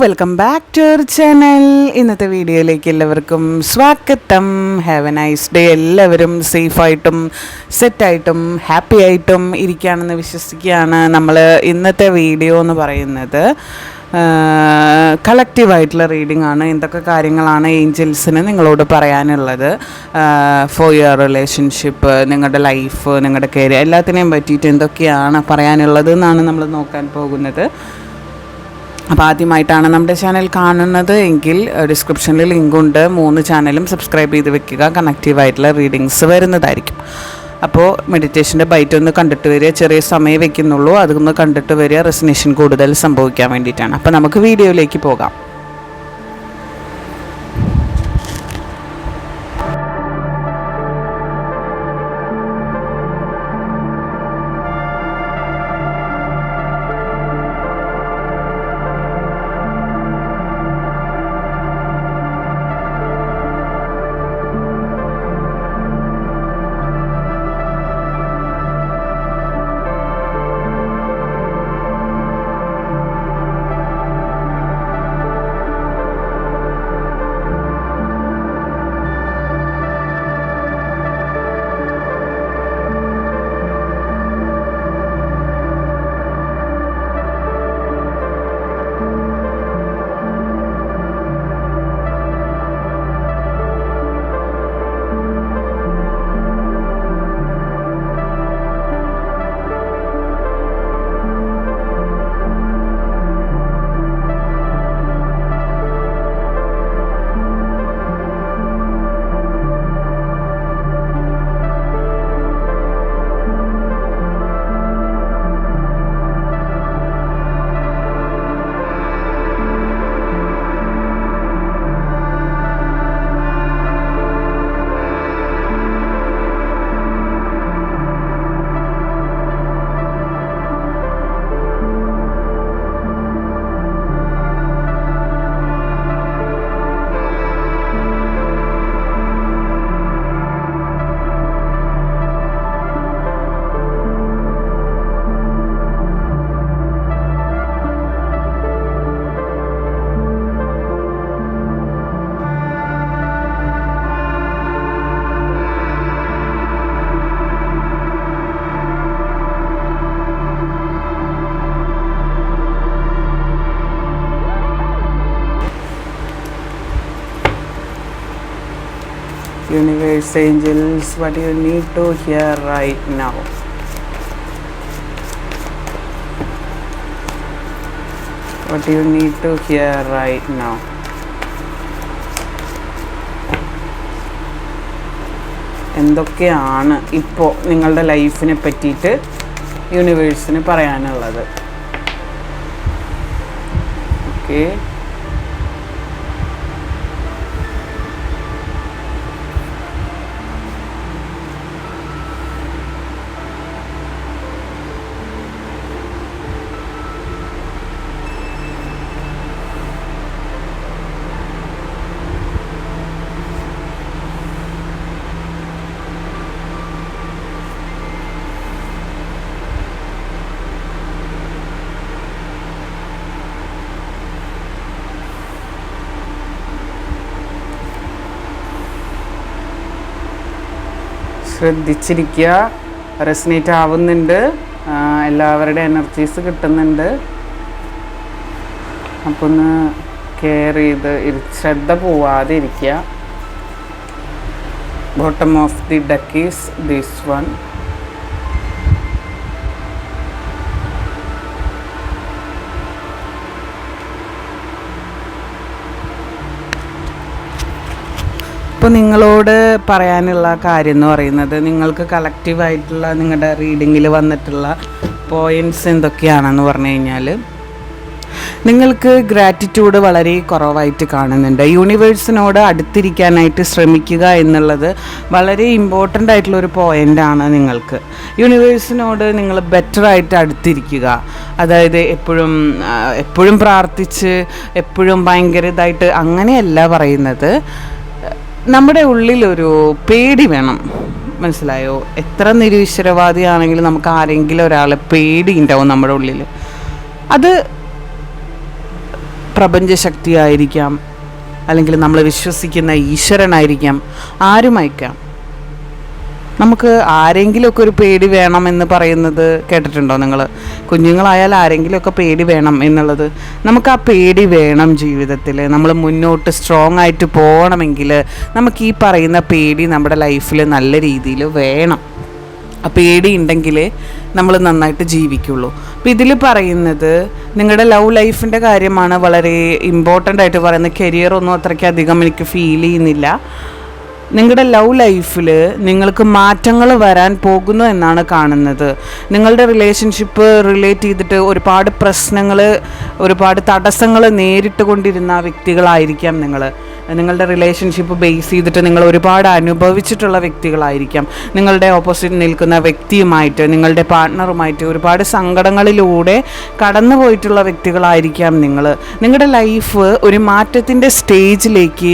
Welcome back to our channel ഇന്നത്തെ വീഡിയോയിലേക്ക് എല്ലാവർക്കും സ്വാഗതം. ഹാവ് എ നൈസ് ഡേ എല്ലാവരും സേഫായിട്ടും സെറ്റായിട്ടും ഹാപ്പി ആയിട്ടും ഇരിക്കുകയാണെന്ന് വിശ്വസിക്കുകയാണ് നമ്മൾ ഇന്നത്തെ വീഡിയോ എന്ന് പറയുന്നത് കളക്റ്റീവായിട്ടുള്ള റീഡിംഗ് ആണ്. എന്തൊക്കെ കാര്യങ്ങളാണ് ഏഞ്ചൽസിന് നിങ്ങളോട് പറയാനുള്ളത്? ഫോർ യുവർ റിലേഷൻഷിപ്പ് നിങ്ങളുടെ ലൈഫ് നിങ്ങളുടെ കരിയർ എല്ലാത്തിനെയും പറ്റിയിട്ട് എന്തൊക്കെയാണ് പറയാനുള്ളത് എന്നാണ് നമ്മൾ നോക്കാൻ പോകുന്നത്. അപ്പോൾ ആദ്യമായിട്ടാണ് നമ്മുടെ ചാനൽ കാണുന്നത് എങ്കിൽ ഡിസ്ക്രിപ്ഷനിൽ ലിങ്കുണ്ട് മൂന്ന് ചാനലും സബ്സ്ക്രൈബ് ചെയ്ത് വെക്കുക. കണക്റ്റീവ് ആയിട്ടുള്ള റീഡിങ്സ് വരുന്നതായിരിക്കും. അപ്പോൾ മെഡിറ്റേഷന്റെ ബൈറ്റ് ഒന്ന് കണ്ടിട്ട് വരിക. ചെറിയ സമയം വെക്കുന്നുള്ളൂ. അതൊന്ന് കണ്ടിട്ട് വരിക. റെസിനേഷൻ കൂടുതൽ സംഭവിക്കാൻ വേണ്ടിയിട്ടാണ്. അപ്പോൾ നമുക്ക് വീഡിയോയിലേക്ക് പോകാം. Universe angels, what you need to hear right now. What you need to hear right now. എന്തൊക്കെയാണ് ഇപ്പോൾ നിങ്ങളുടെ ലൈഫിനെ പറ്റിയിട്ട് യൂണിവേഴ്സിന് പറയാനുള്ളത് ഓക്കെ ശ്രദ്ധിച്ചിരിക്കുക. റെസിനേറ്റ് ആവുന്നുണ്ട്. എല്ലാവരുടെ എനർജീസ് കിട്ടുന്നുണ്ട്. അപ്പോൾ ഒന്ന് കെയർ ചെയ്ത് ശ്രദ്ധ പോവാതെ ഇരിക്കുക bottom of the deck is this one. ഇപ്പോൾ നിങ്ങളോട് പറയാനുള്ള കാര്യം എന്ന് പറയുന്നത് നിങ്ങൾക്ക് കളക്റ്റീവായിട്ടുള്ള നിങ്ങളുടെ റീഡിങ്ങിൽ വന്നിട്ടുള്ള പോയിന്റ്സ് എന്തൊക്കെയാണെന്ന് പറഞ്ഞു കഴിഞ്ഞാൽ നിങ്ങൾക്ക് ഗ്രാറ്റിറ്റ്യൂഡ് വളരെ കുറവായിട്ട് കാണുന്നുണ്ട്. യൂണിവേഴ്സിനോട് അടുത്തിരിക്കാനായിട്ട് ശ്രമിക്കുക എന്നുള്ളത് വളരെ ഇമ്പോർട്ടന്റ് ആയിട്ടുള്ള ഒരു പോയിന്റാണ് നിങ്ങൾക്ക്. യൂണിവേഴ്സിനോട് നിങ്ങൾ ബെറ്റർ ആയിട്ട് അടുത്തിരിക്കുക. അതായത് എപ്പോഴും എപ്പോഴും പ്രാർത്ഥിച്ച് എപ്പോഴും ഭയങ്കര ഇതായിട്ട് അങ്ങനെയല്ല പറയുന്നത്. നമ്മുടെ ഉള്ളിലൊരു പേടി വേണം. മനസ്സിലായോ? എത്ര നിരീശ്വരവാദിയാണെങ്കിലും നമുക്ക് ആരെങ്കിലും ഒരാളെ പേടി ഉണ്ടാവും നമ്മുടെ ഉള്ളിൽ അത് പ്രപഞ്ചശക്തിയായിരിക്കാം. അല്ലെങ്കിൽ നമ്മൾ വിശ്വസിക്കുന്ന ഈശ്വരനായിരിക്കാം. ആരുമായിരിക്കാം. നമുക്ക് ആരെങ്കിലുമൊക്കെ ഒരു പേടി വേണം എന്ന് പറയുന്നത് കേട്ടിട്ടുണ്ടോ നിങ്ങൾ? കുഞ്ഞുങ്ങളായാൽ ആരെങ്കിലുമൊക്കെ പേടി വേണം എന്നുള്ളത്. നമുക്ക് ആ പേടി വേണം ജീവിതത്തിൽ. നമ്മൾ മുന്നോട്ട് സ്ട്രോങ് ആയിട്ട് പോകണമെങ്കിൽ നമുക്ക് ഈ പറയുന്ന പേടി നമ്മുടെ ലൈഫിൽ നല്ല രീതിയിൽ വേണം. ആ പേടി ഉണ്ടെങ്കിൽ നമ്മൾ നന്നായിട്ട് ജീവിക്കുള്ളൂ. അപ്പം ഇതിൽ പറയുന്നത് നിങ്ങളുടെ ലവ് ലൈഫിന്റെ കാര്യമാണ് വളരെ ഇമ്പോർട്ടന്റ് ആയിട്ട് പറയുന്നത്. കരിയർ ഒന്നും അത്രയ്ക്ക് അധികം എനിക്ക് ഫീൽ ചെയ്യുന്നില്ല. നിങ്ങളുടെ ലവ് ലൈഫിൽ നിങ്ങൾക്ക് മാറ്റങ്ങൾ വരാൻ പോകുന്നു എന്നാണ് കാണുന്നത്. നിങ്ങളുടെ റിലേഷൻഷിപ്പ് റിലേറ്റ് ചെയ്തിട്ട് ഒരുപാട് പ്രശ്നങ്ങൾ ഒരുപാട് തടസ്സങ്ങൾ നേരിട്ട് കൊണ്ടിരുന്ന വ്യക്തികളായിരിക്കാം നിങ്ങൾ. നിങ്ങളുടെ റിലേഷൻഷിപ്പ് ബേസ് ചെയ്തിട്ട് നിങ്ങൾ ഒരുപാട് അനുഭവിച്ചിട്ടുള്ള വ്യക്തികളായിരിക്കാം. നിങ്ങളുടെ ഓപ്പോസിറ്റ് നിൽക്കുന്ന വ്യക്തിയുമായിട്ട് നിങ്ങളുടെ പാർട്ട്ണറുമായിട്ട് ഒരുപാട് സങ്കടങ്ങളിലൂടെ കടന്നു പോയിട്ടുള്ള വ്യക്തികളായിരിക്കാം നിങ്ങൾ. നിങ്ങളുടെ ലൈഫ് ഒരു മാറ്റത്തിന്റെ സ്റ്റേജിലേക്ക്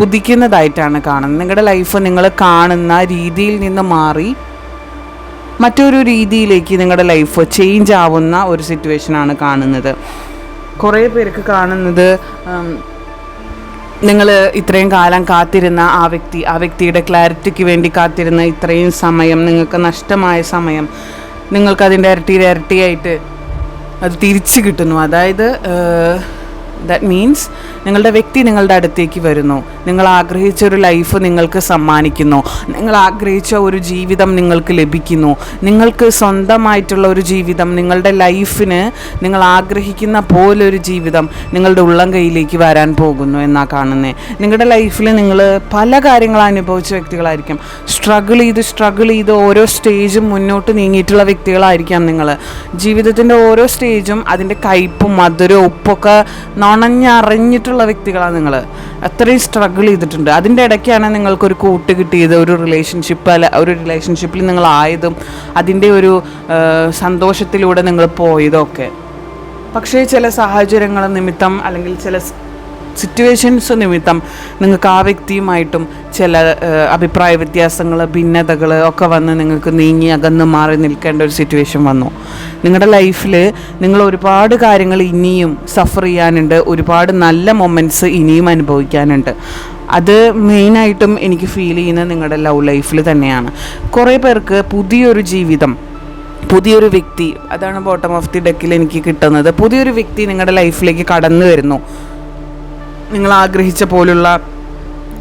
കുതിക്കുന്നതായിട്ടാണ് കാണുന്നത്. നിങ്ങളുടെ ലൈഫ് നിങ്ങൾ കാണുന്ന രീതിയിൽ നിന്ന് മാറി മറ്റൊരു രീതിയിലേക്ക് നിങ്ങളുടെ ലൈഫ് ചേഞ്ച് ആവുന്ന ഒരു സിറ്റുവേഷനാണ് കാണുന്നത്. കുറേ പേർക്ക് കാണുന്നത് നിങ്ങൾ ഇത്രയും കാലം കാത്തിരുന്ന ആ വ്യക്തി ആ വ്യക്തിയുടെ ക്ലാരിറ്റിക്ക് വേണ്ടി കാത്തിരുന്ന ഇത്രയും സമയം നിങ്ങൾക്ക് നഷ്ടമായ സമയം നിങ്ങൾക്കതിന്റെ ഇരട്ടി ഇരട്ടിയായിട്ട് അത് തിരിച്ചു കിട്ടുന്നു. അതായത് ദാറ്റ് മീൻസ് നിങ്ങളുടെ വ്യക്തി നിങ്ങളുടെ അടുത്തേക്ക് വരുന്നു. നിങ്ങൾ ആഗ്രഹിച്ച ഒരു ലൈഫ് നിങ്ങൾക്ക് സമ്മാനിക്കുന്നു. നിങ്ങൾ ആഗ്രഹിച്ച ഒരു ജീവിതം നിങ്ങൾക്ക് ലഭിക്കുന്നു. നിങ്ങൾക്ക് സ്വന്തമായിട്ടുള്ള ഒരു ജീവിതം നിങ്ങളുടെ ലൈഫിന് നിങ്ങൾ ആഗ്രഹിക്കുന്ന പോലൊരു ജീവിതം നിങ്ങളുടെ ഉള്ളം കയ്യിലേക്ക് വരാൻ പോകുന്നു എന്നാണ് കാണുന്നത് നിങ്ങളുടെ ലൈഫിൽ നിങ്ങൾ പല കാര്യങ്ങൾ അനുഭവിച്ച വ്യക്തികളായിരിക്കും. സ്ട്രഗിൾ ചെയ്ത് സ്ട്രഗിൾ ചെയ്ത് ഓരോ സ്റ്റേജും മുന്നോട്ട് നീങ്ങിയിട്ടുള്ള വ്യക്തികളായിരിക്കാം നിങ്ങൾ ജീവിതത്തിന്റെ ഓരോ സ്റ്റേജും അതിന്റെ കയ്പും മധുരവും ഉപ്പൊക്കെ നുണഞ്ഞറിഞ്ഞിട്ടുള്ള വ്യക്തികളാണ് നിങ്ങൾ അത്രയും സ്ട്രഗിൾ ചെയ്തിട്ടുണ്ട്. അതിന്റെ ഇടയ്ക്കാണ് നിങ്ങൾക്കൊരു കൂട്ട് കിട്ടിയത് ഒരു റിലേഷൻഷിപ്പ് അല്ല ഒരു റിലേഷൻഷിപ്പിൽ നിങ്ങൾ ആയതും അതിന്റെ ഒരു സന്തോഷത്തിലൂടെ നിങ്ങൾ പോയതൊക്കെ പക്ഷേ ചില സാഹചര്യങ്ങൾ നിമിത്തം അല്ലെങ്കിൽ ചില സിറ്റുവേഷൻസ് നിമിത്തം നിങ്ങൾക്ക് ആ വ്യക്തിയുമായിട്ടും ചില അഭിപ്രായ വ്യത്യാസങ്ങൾ ഭിന്നതകൾ ഒക്കെ വന്ന് നിങ്ങൾക്ക് നീങ്ങി അകന്ന് മാറി നിൽക്കേണ്ട ഒരു സിറ്റുവേഷൻ വന്നു. നിങ്ങളുടെ ലൈഫിൽ നിങ്ങൾ ഒരുപാട് കാര്യങ്ങൾ ഇനിയും സഫർ ചെയ്യാനുണ്ട്. ഒരുപാട് നല്ല മൊമെന്റ്സ് ഇനിയും അനുഭവിക്കാനുണ്ട്. അത് മെയിനായിട്ടും എനിക്ക് ഫീൽ ചെയ്യുന്നത് നിങ്ങളുടെ ലവ് ലൈഫിൽ തന്നെയാണ്. കുറേ പേർക്ക് പുതിയൊരു ജീവിതം പുതിയൊരു വ്യക്തി അതാണ് ബോട്ടം ഓഫ് ദി ഡെക്കിൽ എനിക്ക് കിട്ടുന്നത്. പുതിയൊരു വ്യക്തി നിങ്ങളുടെ ലൈഫിലേക്ക് കടന്നു വരുന്നു. നിങ്ങൾ ആഗ്രഹിച്ച പോലുള്ള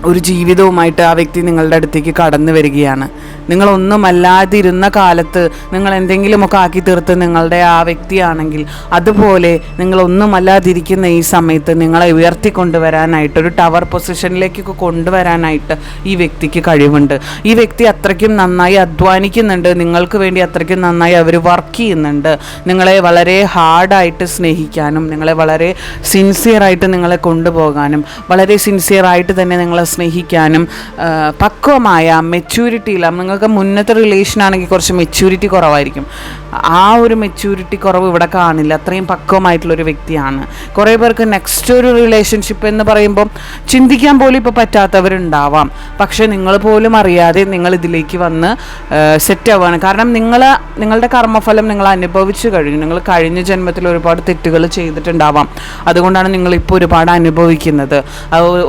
ഒരു ജീവിതവുമായിട്ട് ആ വ്യക്തി നിങ്ങളുടെ അടുത്തേക്ക് കടന്നു വരികയാണ്. നിങ്ങളൊന്നുമല്ലാതിരുന്ന കാലത്ത് നിങ്ങൾ എന്തെങ്കിലുമൊക്കെ ആക്കി തീർത്ത് നിങ്ങളുടെ ആ വ്യക്തിയാണെങ്കിൽ അതുപോലെ നിങ്ങളൊന്നുമല്ലാതിരിക്കുന്ന ഈ സമയത്ത് നിങ്ങളെ ഉയർത്തിക്കൊണ്ടുവരാനായിട്ട് ഒരു ടവർ പൊസിഷനിലേക്കൊക്കെ കൊണ്ടുവരാനായിട്ട് ഈ വ്യക്തിക്ക് കഴിവുണ്ട്. ഈ വ്യക്തി അത്രയ്ക്കും നന്നായി അധ്വാനിക്കുന്നുണ്ട് നിങ്ങൾക്ക് വേണ്ടി അത്രയ്ക്കും നന്നായി അവർ വർക്ക് ചെയ്യുന്നുണ്ട്. നിങ്ങളെ വളരെ ഹാർഡായിട്ട് സ്നേഹിക്കാനും നിങ്ങളെ വളരെ സിൻസിയറായിട്ട് നിങ്ങളെ കൊണ്ടുപോകാനും വളരെ സിൻസിയറായിട്ട് തന്നെ നിങ്ങളെ സ്നേഹിക്കാനും പക്വമായ മെച്യൂരിറ്റിയില്ല നിങ്ങൾക്ക് മുന്നത്തെ റിലേഷൻ ആണെങ്കിൽ കുറച്ച് മെച്യൂരിറ്റി കുറവായിരിക്കും. ആ ഒരു മെച്യൂരിറ്റി കുറവ് ഇവിടെ കാണില്ല. അത്രയും പക്വമായിട്ടുള്ളൊരു വ്യക്തിയാണ്. കുറേ പേർക്ക് നെക്സ്റ്റ് ഒരു റിലേഷൻഷിപ്പ് എന്ന് പറയുമ്പോൾ ചിന്തിക്കാൻ പോലും ഇപ്പോൾ പറ്റാത്തവരുണ്ടാവാം. പക്ഷേ നിങ്ങൾ പോലും അറിയാതെ നിങ്ങൾ ഇതിലേക്ക് വന്ന് സെറ്റ് ആവുകയാണ്. കാരണം നിങ്ങൾ നിങ്ങളുടെ കർമ്മഫലം നിങ്ങൾ അനുഭവിച്ചു കഴിഞ്ഞു. നിങ്ങൾ കഴിഞ്ഞ ജന്മത്തിൽ ഒരുപാട് തെറ്റുകൾ ചെയ്തിട്ടുണ്ടാവാം. അതുകൊണ്ടാണ് നിങ്ങളിപ്പോൾ ഒരുപാട് അനുഭവിക്കുന്നത്.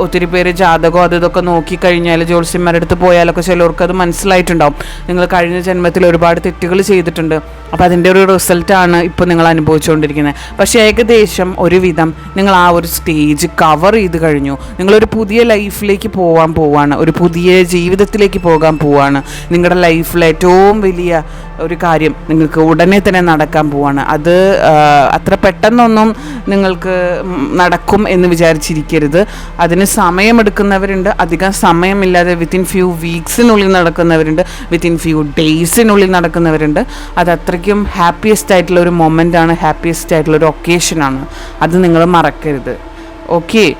ഒത്തിരി പേര് ജാതകം അത് ഇതൊക്കെ നോക്കിക്കഴിഞ്ഞാൽ ജ്യോത്സ്യന്മാരുടെ അടുത്ത് പോയാലൊക്കെ ചിലർക്ക് അത് മനസ്സിലായിട്ടുണ്ടാവും. നിങ്ങൾ കഴിഞ്ഞ ജന്മത്തിൽ ഒരുപാട് തെറ്റുകൾ ചെയ്തിട്ടുണ്ട്. അപ്പോൾ അതിന്റെ ഒരു റിസൾട്ടാണ് ഇപ്പോൾ നിങ്ങൾ അനുഭവിച്ചുകൊണ്ടിരിക്കുന്നത്. പക്ഷേ ഏകദേശം ഒരുവിധം നിങ്ങൾ ആ ഒരു സ്റ്റേജ് കവർ ചെയ്ത് കഴിഞ്ഞു. നിങ്ങളൊരു പുതിയ ലൈഫിലേക്ക് പോകാൻ പോവാണ്. ഒരു പുതിയ ജീവിതത്തിലേക്ക് പോകാൻ പോവാണ്. നിങ്ങളുടെ ലൈഫിൽ ഏറ്റവും വലിയ ഒരു കാര്യം നിങ്ങൾക്ക് ഉടനെ തന്നെ നടക്കാൻ പോവാണ്. അത് അത്ര പെട്ടെന്നൊന്നും നിങ്ങൾക്ക് നടക്കും എന്ന് വിചാരിച്ചിരിക്കരുത്. അതിന് സമയമെടുക്കുന്നവരുണ്ട്. അധികം സമയമില്ലാതെ വിത്തിൻ ഫ്യൂ വീക്സിനുള്ളിൽ നടക്കുന്നവരുണ്ട്. വിത്തിൻ ഫ്യൂ ഡേയ്സിനുള്ളിൽ നടക്കുന്നവരുണ്ട്. അത് അത്രയ്ക്കും ഹാപ്പിയസ്റ്റ് ആയിട്ടുള്ള ഒരു മൊമെന്റ് ആണ് ഹാപ്പിയസ്റ്റ് ആയിട്ടുള്ള ഒരു ഒക്കേഷനാണ് അത് നിങ്ങൾ മറക്കരുത്. ഓക്കെ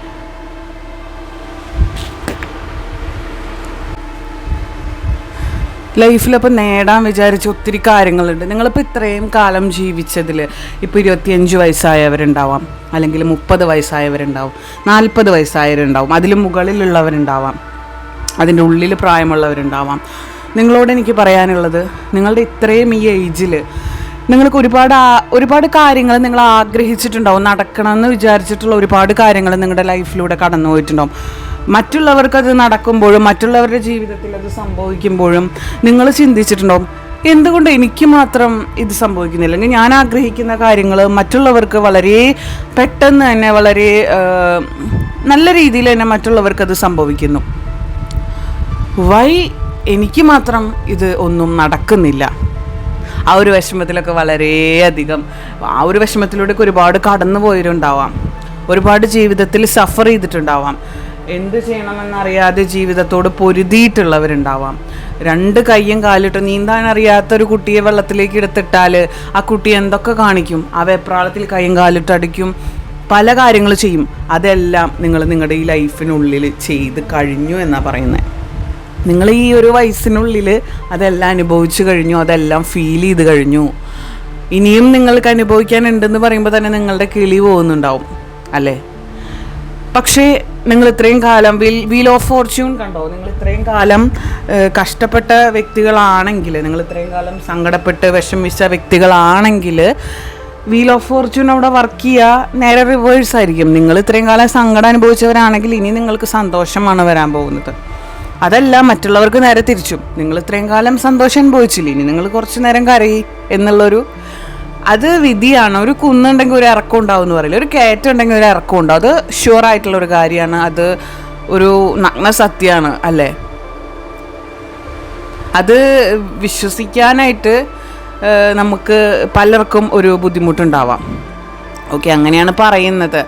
ലൈഫിലപ്പോൾ നേടാൻ വിചാരിച്ച ഒത്തിരി കാര്യങ്ങളുണ്ട്. നിങ്ങളിപ്പോൾ ഇത്രയും കാലം ജീവിച്ചതിൽ ഇപ്പോൾ ഇരുപത്തിയഞ്ച് വയസ്സായവരുണ്ടാവാം. അല്ലെങ്കിൽ മുപ്പത് വയസ്സായവരുണ്ടാവും. നാൽപ്പത് വയസ്സായവരുണ്ടാവും. അതിലും മുകളിലുള്ളവരുണ്ടാവാം. അതിന്റെ ഉള്ളിൽ പ്രായമുള്ളവരുണ്ടാവാം. നിങ്ങളോട് എനിക്ക് പറയാനുള്ളത് നിങ്ങളുടെ ഇത്രയും ഈ ഏജിൽ നിങ്ങൾക്ക് ഒരുപാട് ഒരുപാട് കാര്യങ്ങൾ നിങ്ങൾ ആഗ്രഹിച്ചിട്ടുണ്ടാവും. നടക്കണമെന്ന് വിചാരിച്ചിട്ടുള്ള ഒരുപാട് കാര്യങ്ങൾ നിങ്ങളുടെ ലൈഫിലൂടെ കടന്നു പോയിട്ടുണ്ടാവും മറ്റുള്ളവർക്ക് അത് നടക്കുമ്പോഴും മറ്റുള്ളവരുടെ ജീവിതത്തിൽ അത് സംഭവിക്കുമ്പോഴും നിങ്ങൾ ചിന്തിച്ചിട്ടുണ്ടാവും എന്തുകൊണ്ട് എനിക്ക് മാത്രം ഇത് സംഭവിക്കുന്നില്ല? അല്ലെങ്കിൽ ഞാൻ ആഗ്രഹിക്കുന്ന കാര്യങ്ങൾ മറ്റുള്ളവർക്ക് വളരെ പെട്ടെന്ന് തന്നെ വളരെ നല്ല രീതിയിൽ തന്നെ മറ്റുള്ളവർക്ക് അത് സംഭവിക്കുന്നു. വൈ എനിക്ക് മാത്രം ഇത് ഒന്നും നടക്കുന്നില്ല. ആ ഒരു വിഷമത്തിലൊക്കെ വളരെയധികം ആ ഒരു വിഷമത്തിലൂടെയൊക്കെ ഒരുപാട് കടന്നു പോയിട്ടുണ്ടാവാം ഒരുപാട് ജീവിതത്തിൽ സഫർ ചെയ്തിട്ടുണ്ടാവാം. എന്ത് ചെയ്യണമെന്നറിയാതെ ജീവിതത്തോട് പൊരുതിയിട്ടുള്ളവരുണ്ടാവാം. രണ്ട് കയ്യും കാലിട്ട് നീന്താൻ അറിയാത്ത ഒരു കുട്ടിയെ വെള്ളത്തിലേക്ക് എടുത്തിട്ടാൽ ആ കുട്ടി എന്തൊക്കെ കാണിക്കും? ആ വെപ്രാളത്തിൽ കയ്യും കാലിട്ട് അടിക്കും. പല കാര്യങ്ങൾ ചെയ്യും. അതെല്ലാം നിങ്ങൾ നിങ്ങളുടെ ഈ ലൈഫിനുള്ളിൽ ചെയ്ത് കഴിഞ്ഞു എന്നാണ് പറയുന്നത് നിങ്ങൾ ഈ ഒരു വയസ്സിനുള്ളിൽ അതെല്ലാം അനുഭവിച്ചു കഴിഞ്ഞു അതെല്ലാം ഫീൽ ചെയ്ത് കഴിഞ്ഞു. ഇനിയും നിങ്ങൾക്ക് അനുഭവിക്കാനുണ്ടെന്ന് പറയുമ്പോൾ തന്നെ നിങ്ങളുടെ കിളി പോകുന്നുണ്ടാവും അല്ലേ? പക്ഷേ നിങ്ങൾ ഇത്രയും കാലം വീൽ വീൽ ഓഫ് ഫോർച്യൂൺ കണ്ടോ? നിങ്ങൾ ഇത്രയും കാലം കഷ്ടപ്പെട്ട വ്യക്തികളാണെങ്കിൽ നിങ്ങൾ ഇത്രയും കാലം സങ്കടപ്പെട്ട് വിഷമിച്ച വ്യക്തികളാണെങ്കിൽ വീൽ ഓഫ് ഫോർച്യൂൺ അവിടെ വർക്ക് ചെയ്യുക നേരെ റിവേഴ്സ് ആയിരിക്കും. നിങ്ങൾ ഇത്രയും കാലം സങ്കടം അനുഭവിച്ചവരാണെങ്കിൽ ഇനി നിങ്ങൾക്ക് സന്തോഷമാണ് വരാൻ പോകുന്നത്. അതല്ല മറ്റുള്ളവർക്ക് നേരെ തിരിച്ചും. നിങ്ങൾ ഇത്രയും കാലം സന്തോഷം അനുഭവിച്ചില്ല? ഇനി നിങ്ങൾ കുറച്ച് നേരം കരയി എന്നുള്ളൊരു അത് വിധിയാണ്. ഒരു കുന്നുണ്ടെങ്കിൽ ഒരു ഇറക്കം ഉണ്ടാവും എന്ന് പറയില്ല? ഒരു കയറ്റം ഉണ്ടെങ്കിൽ ഒരു ഇറക്കം ഉണ്ടാവും. അത് ഷുവർ ആയിട്ടുള്ള ഒരു കാര്യമാണ്. അത് ഒരു നഗ്ന സത്യമാണ് അല്ലേ? അത് വിശ്വസിക്കാനായിട്ട് നമുക്ക് പലർക്കും ഒരു ബുദ്ധിമുട്ടുണ്ടാവാം. ഓക്കെ അങ്ങനെയാണ് പറയുന്നത്.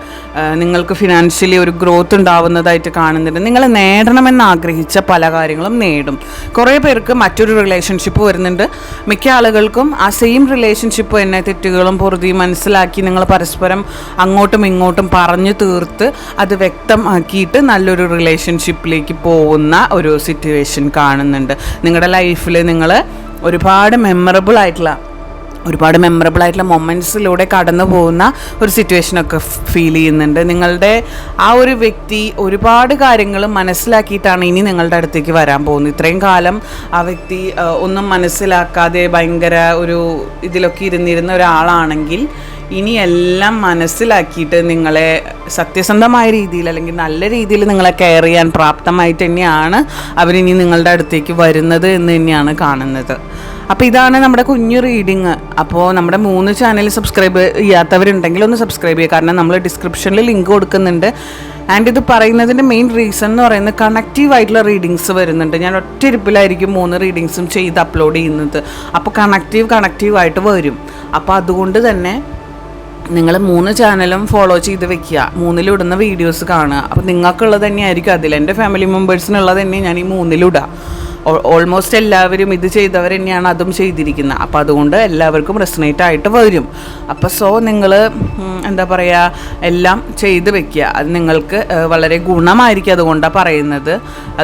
നിങ്ങൾക്ക് ഫിനാൻഷ്യലി ഒരു ഗ്രോത്ത് ഉണ്ടാവുന്നതായിട്ട് കാണുന്നുണ്ട്. നിങ്ങൾ നേടണമെന്ന് ആഗ്രഹിച്ച പല കാര്യങ്ങളും നേടും. കുറേ പേർക്ക് മറ്റൊരു റിലേഷൻഷിപ്പ് വരുന്നുണ്ട്. മിക്ക ആളുകൾക്കും ആ സെയിം റിലേഷൻഷിപ്പ് തന്നെ തെറ്റുകളും പൊറുതിയും മനസ്സിലാക്കി നിങ്ങൾ പരസ്പരം അങ്ങോട്ടും ഇങ്ങോട്ടും പറഞ്ഞു തീർത്ത് അത് വ്യക്തമാക്കിയിട്ട് നല്ലൊരു റിലേഷൻഷിപ്പിലേക്ക് പോകുന്ന ഒരു സിറ്റുവേഷൻ കാണുന്നുണ്ട്. നിങ്ങളുടെ ലൈഫിൽ നിങ്ങൾ ഒരുപാട് മെമ്മറബിൾ ആയിട്ടുള്ള ഒരുപാട് മെമ്മറബിൾ ആയിട്ടുള്ള മൊമെന്റ്സിലൂടെ കടന്നു പോകുന്ന ഒരു സിറ്റുവേഷനൊക്കെ ഫീൽ ചെയ്യുന്നുണ്ട്. നിങ്ങളുടെ ആ ഒരു വ്യക്തി ഒരുപാട് കാര്യങ്ങൾ മനസ്സിലാക്കിയിട്ടാണ് ഇനി നിങ്ങളുടെ അടുത്തേക്ക് വരാൻ പോകുന്നത്. ഇത്രയും കാലം ആ വ്യക്തി ഒന്നും മനസ്സിലാക്കാതെ ഭയങ്കര ഒരു ഇതിലൊക്കെ ഇരുന്നിരുന്ന ഒരാളാണെങ്കിൽ ഇനി എല്ലാം മനസ്സിലാക്കിയിട്ട് നിങ്ങളെ സത്യസന്ധമായ രീതിയിൽ അല്ലെങ്കിൽ നല്ല രീതിയിൽ നിങ്ങളെ കെയർ ചെയ്യാൻ പ്രാപ്തമായിട്ട് തന്നെയാണ് അവരിനി നിങ്ങളുടെ അടുത്തേക്ക് വരുന്നത് എന്ന് തന്നെയാണ് കാണുന്നത്. അപ്പോൾ ഇതാണ് നമ്മുടെ കുഞ്ഞു റീഡിങ് അപ്പോൾ നമ്മുടെ മൂന്ന് ചാനൽ സബ്സ്ക്രൈബ് ചെയ്യാത്തവരുണ്ടെങ്കിൽ ഒന്ന് സബ്സ്ക്രൈബ് ചെയ്യുക. കാരണം നമ്മൾ ഡിസ്ക്രിപ്ഷനിൽ ലിങ്ക് കൊടുക്കുന്നുണ്ട്. ആൻഡ് ഇത് പറയുന്നതിന്റെ മെയിൻ റീസൺ എന്ന് പറയുന്നത് കണക്റ്റീവ് ആയിട്ടുള്ള റീഡിങ്സ് വരുന്നുണ്ട്. ഞാൻ ഒറ്റ ഇരിപ്പിലായിരിക്കും മൂന്ന് റീഡിങ്സും ചെയ്ത് അപ്ലോഡ് ചെയ്യുന്നത്. അപ്പോൾ കണക്റ്റീവ് കണക്റ്റീവ് ആയിട്ട് വരും. അപ്പോൾ അതുകൊണ്ട് തന്നെ നിങ്ങൾ മൂന്ന് ചാനലും ഫോളോ ചെയ്ത് വെക്കുക. മൂന്നിലിടുന്ന വീഡിയോസ് കാണുക. അപ്പോൾ നിങ്ങൾക്കുള്ളത് തന്നെയായിരിക്കും അതിൽ. എന്റെ ഫാമിലി മെമ്പേഴ്സിനുള്ളത് തന്നെ ഞാൻ ഈ മൂന്നിലിടുക ഓൾമോസ്റ്റ് എല്ലാവരും ഇത് ചെയ്തവർ തന്നെയാണ് അതും ചെയ്തിരിക്കുന്നത്. അപ്പോൾ അതുകൊണ്ട് എല്ലാവർക്കും റെസനേറ്റ് ആയിട്ട് വരും. അപ്പോൾ സോ നിങ്ങൾ എന്താ പറയുക എല്ലാം ചെയ്ത് വെക്കുക. അത് നിങ്ങൾക്ക് വളരെ ഗുണമായിരിക്കും അതുകൊണ്ടാണ് പറയുന്നത്.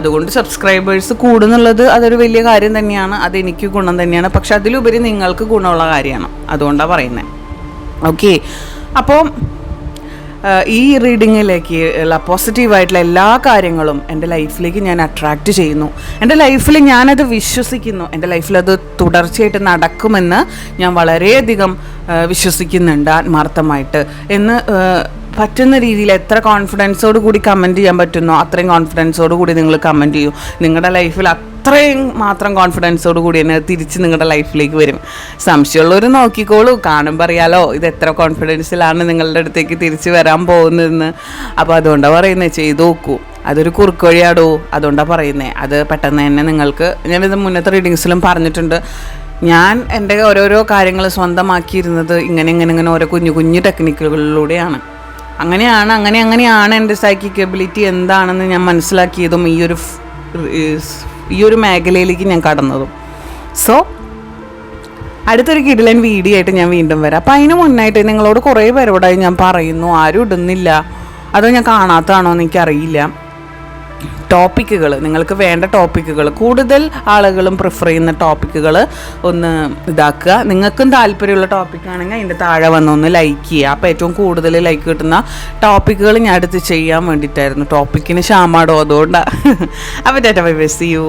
അതുകൊണ്ട് സബ്സ്ക്രൈബേഴ്സ് കൂടുന്നുള്ളത് അതൊരു വലിയ കാര്യം തന്നെയാണ്. അതെനിക്ക് ഗുണം തന്നെയാണ്. പക്ഷെ അതിലുപരി നിങ്ങൾക്ക് ഗുണമുള്ള കാര്യമാണ്. അതുകൊണ്ടാണ് പറയുന്നത് ഓക്കെ അപ്പോൾ ഈ റീഡിങ്ങിലേക്ക് ഉള്ള പോസിറ്റീവായിട്ടുള്ള എല്ലാ കാര്യങ്ങളും എന്റെ ലൈഫിലേക്ക് ഞാൻ അട്രാക്റ്റ് ചെയ്യുന്നു. എന്റെ ലൈഫിൽ ഞാനത് വിശ്വസിക്കുന്നു. എന്റെ ലൈഫിൽ അത് തുടർച്ചയായിട്ട് നടക്കുമെന്ന് ഞാൻ വളരെയധികം വിശ്വസിക്കുന്നുണ്ട് ആത്മാർത്ഥമായിട്ട്. എന്ന് പറ്റുന്ന രീതിയിൽ എത്ര കോൺഫിഡൻസോട് കൂടി കമന്റ് ചെയ്യാൻ പറ്റുന്നോ അത്രയും കോൺഫിഡൻസോട് കൂടി നിങ്ങൾ കമന്റ് ചെയ്യൂ. നിങ്ങളുടെ ലൈഫിൽ അത്രയും മാത്രം കോൺഫിഡൻസോട് കൂടി തന്നെ തിരിച്ച് നിങ്ങളുടെ ലൈഫിലേക്ക് വരും. സംശയമുള്ളവർ നോക്കിക്കോളൂ. കാണുമ്പോൾ അറിയാലോ ഇത് എത്ര കോൺഫിഡൻസിലാണ് നിങ്ങളുടെ അടുത്തേക്ക് തിരിച്ച് വരാൻ പോകുന്നതെന്ന്. അപ്പോൾ അതുകൊണ്ടാണ് പറയുന്നത് ചെയ്തു നോക്കൂ. അതൊരു കുറുക്ക് വഴിയാടോ അതുകൊണ്ടാണ് പറയുന്നത് അത് പെട്ടെന്ന് തന്നെ നിങ്ങൾക്ക് ഞാനിത് മുന്നത്തെ റീഡിങ്സിലും പറഞ്ഞിട്ടുണ്ട്. ഞാൻ എന്റെ ഓരോരോ കാര്യങ്ങൾ സ്വന്തമാക്കിയിരുന്നത് ഇങ്ങനെ ഇങ്ങനെ ഇങ്ങനെ ഓരോ കുഞ്ഞു കുഞ്ഞു ടെക്നിക്കുകളിലൂടെയാണ് അങ്ങനെയാണ് അങ്ങനെ അങ്ങനെയാണ് എന്റെ സൈക്കിക് എബിലിറ്റി എന്താണെന്ന് ഞാൻ മനസ്സിലാക്കിയതും ഈ ഒരു ഈ ഒരു മേഖലയിലേക്ക് ഞാൻ കടന്നതും. സോ അടുത്തൊരു കിടിലൻ വീഡിയോ ആയിട്ട് ഞാൻ വീണ്ടും വരാം. അപ്പം അതിന് മുന്നായിട്ട് നിങ്ങളോട് കുറേ പേരോടായി ഞാൻ പറയുന്നു ആരും ഇടുന്നില്ല. അതോ ഞാൻ കാണാത്തതാണോ എന്ന് എനിക്കറിയില്ല. ടോപ്പിക്കുകൾ നിങ്ങൾക്ക് വേണ്ട ടോപ്പിക്കുകൾ കൂടുതൽ ആളുകളും പ്രിഫർ ചെയ്യുന്ന ടോപ്പിക്കുകൾ ഒന്ന് ഇതാക്കുക. നിങ്ങൾക്കും താല്പര്യമുള്ള ടോപ്പിക്കാണെങ്കിൽ അതിന്റെ താഴെ വന്നൊന്ന് ലൈക്ക് ചെയ്യുക. അപ്പോൾ ഏറ്റവും കൂടുതൽ ലൈക്ക് കിട്ടുന്ന ടോപ്പിക്കുകൾ ഞാൻ അടുത്ത് ചെയ്യാൻ വേണ്ടിയിട്ടായിരുന്നു. ടോപ്പിക്കിന് ക്ഷാമാടോ അതുകൊണ്ടാണ് അപ്പോൾ that bye bye see you